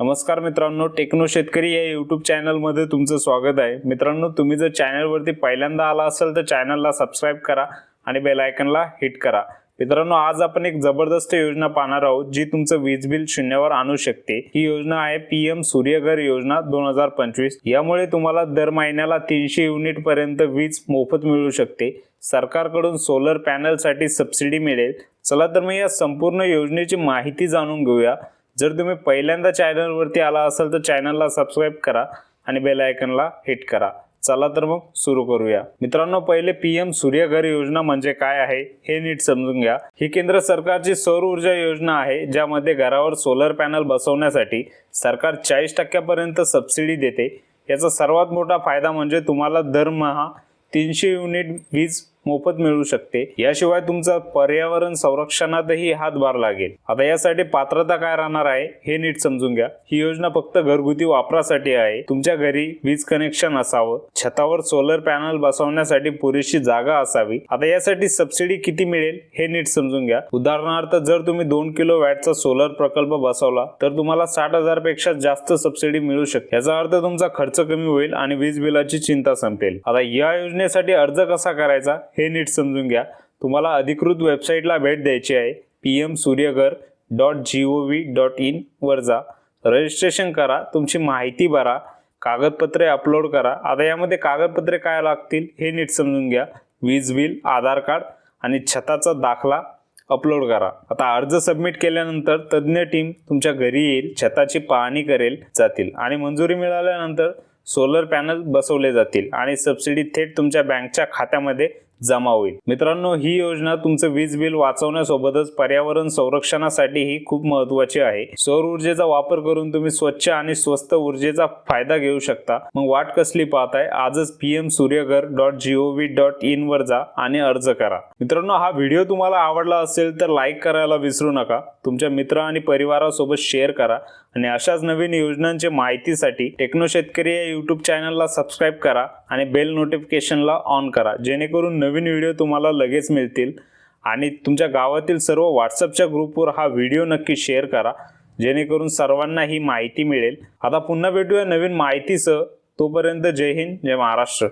नमस्कार मित्रांनो टेक्नो शेतकरी या युट्यूब चॅनलमध्ये तुमचं स्वागत आहे. मित्रांनो तुम्ही जर चॅनलवरती पहिल्यांदा आला असेल तर चॅनलला सबस्क्राईब करा आणि बेल आयकनला हिट करा. मित्रांनो आज आपण एक जबरदस्त योजना पाहणार आहोत जी तुमचं वीज बिल शून्यावर आणू शकते. ही योजना आहे पी एम सूर्यघर योजना दोन हजार पंचवीस. यामुळे तुम्हाला दर महिन्याला तीनशे युनिट पर्यंत वीज मोफत मिळू शकते. सरकारकडून सोलर पॅनलसाठी सबसिडी मिळेल. चला तर मग या संपूर्ण योजनेची माहिती जाणून घेऊया. जर तुम्ही पहिल्यांदा चॅनलवरती आला असाल तर चॅनलला सबस्क्राईब करा आणि बेल आयकनला हिट करा. चला तर मग सुरू करूया. मित्रांनो पहिले पी एम सूर्यघर योजना म्हणजे काय आहे हे नीट समजून घ्या. ही केंद्र सरकारची सौर ऊर्जा योजना आहे ज्यामध्ये घरावर सोलर पॅनल बसवण्यासाठी सरकार चाळीस टक्क्यापर्यंत सबसिडी देते. याचा सर्वात मोठा फायदा म्हणजे तुम्हाला दरमहा तीनशे युनिट वीज मोफत मिळू शकते. याशिवाय तुमचा पर्यावरण संरक्षणातही हातभार लागेल. आता यासाठी पात्रता काय राहणार आहे हे नीट समजून घ्या. ही योजना फक्त घरगुती वापरासाठी आहे. तुमच्या घरी वीज कनेक्शन असावं. छतावर सोलर पॅनल बसवण्यासाठी पुरेशी जागा असावी. आता यासाठी सबसिडी किती मिळेल हे नीट समजून घ्या. उदाहरणार्थ जर तुम्ही दोन किलो वॅटचा सोलर प्रकल्प बसवला तर तुम्हाला साठ हजारपेक्षा जास्त सबसिडी मिळू शकते याचा अर्थ तुमचा खर्च कमी होईल आणि वीज बिलाची चिंता संपेल. आता या योजनेसाठी अर्ज कसा करायचा? हे नीट समजून घ्या. तुम्हाला अधिकृत वेबसाईटला भेट द्यायची आहे. P M Suryaghar dot G O V dot in वर जा. रजिस्ट्रेशन करा. तुमची माहिती भरा. कागदपत्रे अपलोड करा. आता यामध्ये कागदपत्रे काय लागतील हे नीट समजून घ्या. वीज बिल आधार कार्ड आणि छताचा दाखला अपलोड करा. आता अर्ज सबमिट केल्यानंतर तज्ज्ञ टीम तुमच्या घरी येईल. छताची पाहणी करेल जातील. आणि मंजुरी मिळाल्यानंतर सोलर पॅनल बसवले जातील. आणि सबसिडी थेट तुमच्या बँकच्या खात्यामध्ये जमा होईल. मित्रांनो ही योजना तुमचं वीज बिल वाचवण्यासोबतच पर्यावरण संरक्षणासाठीही खूप महत्वाची आहे. सौर ऊर्जेचा वापर करून तुम्ही स्वच्छ आणि स्वस्त ऊर्जेचा फायदा घेऊ शकता. मग वाट कसली पाहताय? आजच P M Suryaghar dot G O V dot in वर जा आणि अर्ज करा. मित्रांनो हा व्हिडिओ तुम्हाला आवडला असेल तर लाईक करायला विसरू नका. तुमच्या मित्र आणि परिवारासोबत शेअर करा आणि अशाच नवीन योजनांच्या माहितीसाठी टेक्नो शेतकरी या युट्यूब चॅनलला सबस्क्राईब करा आणि बेल नोटिफिकेशनला ऑन करा. जेणेकरून नवीन व्हिडिओ तुम्हाला लगेच मिळतील. आणि तुमच्या गावातील सर्व व्हॉट्सअपच्या ग्रुपवर हा व्हिडिओ नक्की शेअर करा. जेणेकरून सर्वांना ही माहिती मिळेल. आता पुन्हा भेटूया नवीन माहितीसह. तोपर्यंत जय हिंद जय महाराष्ट्र.